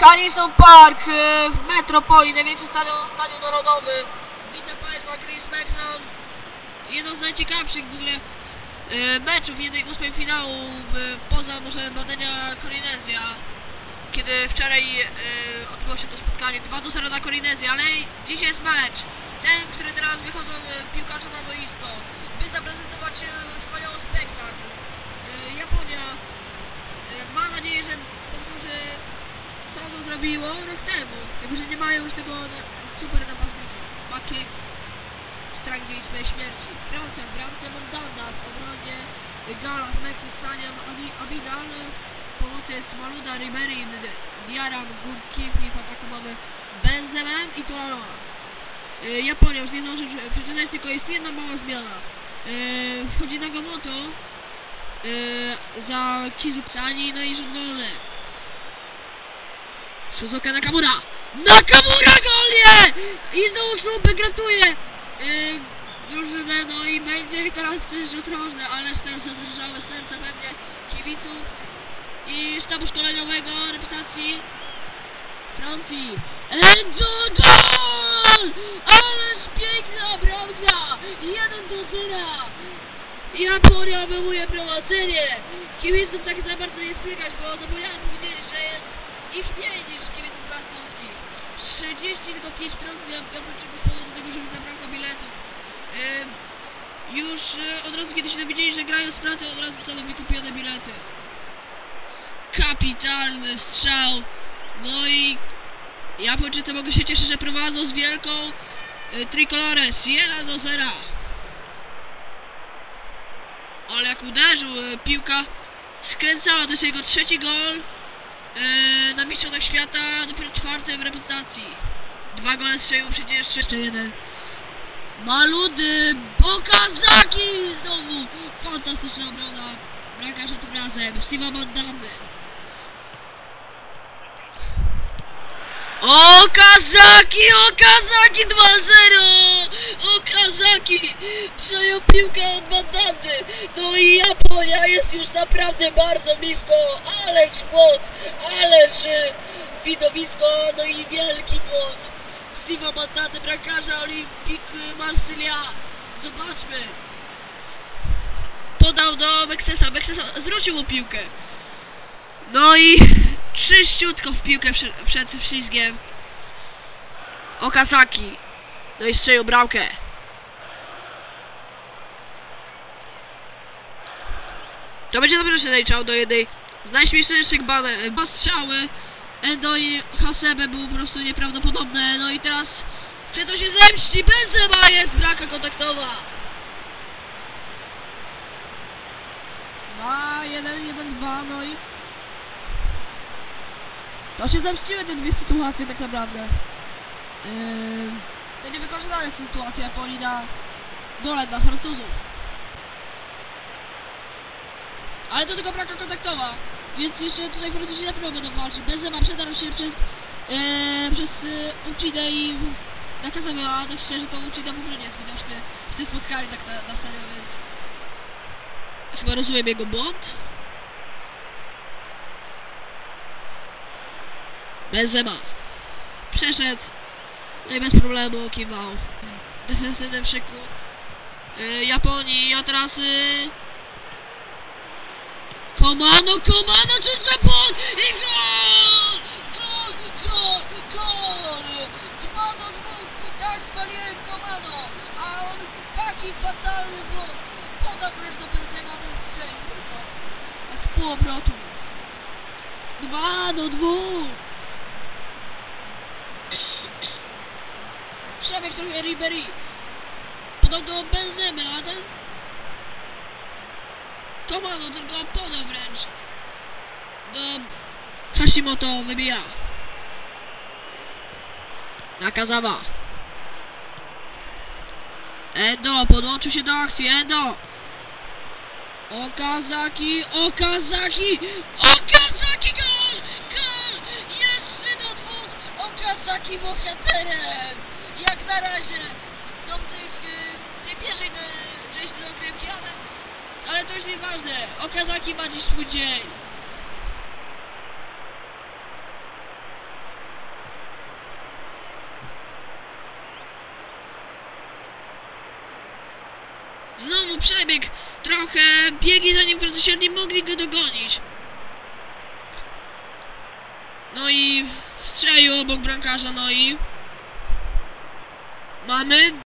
Carrington Park e, w Metropolii, największy stadion, stadion narodowy. Witam Państwa, Chris Maxon. Jedno z najciekawszych w ogóle e, meczów jednej ósmej finału poza może badania Korinezja. Kiedy wczoraj e, odbyło się to spotkanie 2 do 0 na Korinezję, ale dzisiaj jest mecz. Ten, który teraz wychodzą e, piłkarze na boisko, by zaprezentować e, wspaniały spektakl. E, Japonia e, ma nadzieję, że powtórzy zrobiło rok temu. Jako, że nie mają już tego na- super napastnika. Maki w trakcie swojej śmierci. Bramce, bramce Mondanda w obronie Gala z Meksyk Staniam Abidal. W pomocy jest Maluda, Riberin, Diaram, Gurkiw i w ataku mamy Benzemem i Tualoa. E, Japonia już nie zdąży prze- przeczytać, tylko jest jedna mała zmiana. E, Wchodzi Nagamoto e, za Kizuksani, no i wolny. Suzuka Nakamura! Nakamura golie! I znowu gratuluję! Yy, drużynę, no i będzie teraz rzut rożny, ale serce drżały, serce pewnie kibiców i sztabu szkoleniowego reprezentacji Francji. Enzo gol! Ależ piękna bramka! 1 do 0! Japonia wywołuje prowadzenie! Kibiców tak za bardzo nie słychać, bo zapomniałem powiedzieć, że jest ich mniej. 30 tylko 5% ja Japończyków z powodu tego, że mi zabrakło biletów. Ym, już y, od razu kiedy się dowiedzieli, że grają z Francją, od razu zostaną wykupione bilety. Kapitalny strzał. No i Japończycy mogą się cieszyć, że prowadzą z wielką y, Tricolores 1 do 0. Ale jak uderzył, y, piłka skręcała, to jest jego trzeci gol yy, na Mistrzostwach Świata, Dwa gole strzelił przecież jeszcze jeden. Maludy, Bokazaki znowu! Fantastyczna obrona bramkarza tym razem, Steve'a Mandamy. Okazaki, Okazaki 2-0! Okazaki przejął piłkę od Mandamy. No i Japonia jest już naprawdę bardzo blisko. Ależ błąd, ależ e, widowisko, no i wielki błąd. Steve'a Mandamy, bramkarza Olympique Marsylia. Zobaczmy. Podał do Beksesa, Beksesa zwrócił mu piłkę. No i czyściutko w piłkę przed, przed ślizgiem. Okazaki. No i strzelił bramkę. To będzie dobrze się do jednej z najśmieszniejszych dwa strzały. Endo i Hasebe było po prostu nieprawdopodobne. No i teraz czy to się zemści? Benzema jest bramka kontaktowa. 2, 1, 1, 2, no i to się zemściły te dwie sytuacje tak naprawdę. Yy, to niewykorzystane sytuacje Japonii na dole dla Francuzów. Ale to tylko bramka kontaktowa, więc jeszcze tutaj Francuzi na pewno będą walczyć. Benzema przedarł się przez, yy, przez yy, Uchidę i Nakazamy, a tak szczerze to Uchida w ogóle nie jest widoczny w tym spotkaniu tak na, na serio, więc chyba rozumiem jego błąd. Benzema. Przeszedł. No i bez problemu kiwał. Defensywnym szyku. Yy, Japonii, a teraz... Yy... Komano, Komano, czy Japon! I gol! Gol, gol, gol! Do dwóch, tak spaliłem Komano! A on taki fatalny błąd! Podał wręcz do Benzema, ten strzelił tylko. Tak z pół obrotu. Dwa do dwóch! Przebieg trochę Ribery. Podał do Benzemy, a ten... Komano tylko podał wręcz. Do... Hashimoto wybija. Nakazawa. Endo podłączył się do akcji. Endo. Okazaki, Okazaki, Okazaki gol! Gol! Jeszcze do dwóch! Okazaki bohaterem! Jak na razie do tych y, nie pierwszej y, części rozgrywki, ale, ale to już nieważne. Okazaki ma dziś swój dzień. Trochę, biegli za nim francuzi, nie mogli go dogonić. No i strzelił obok bramkarza, no i mamy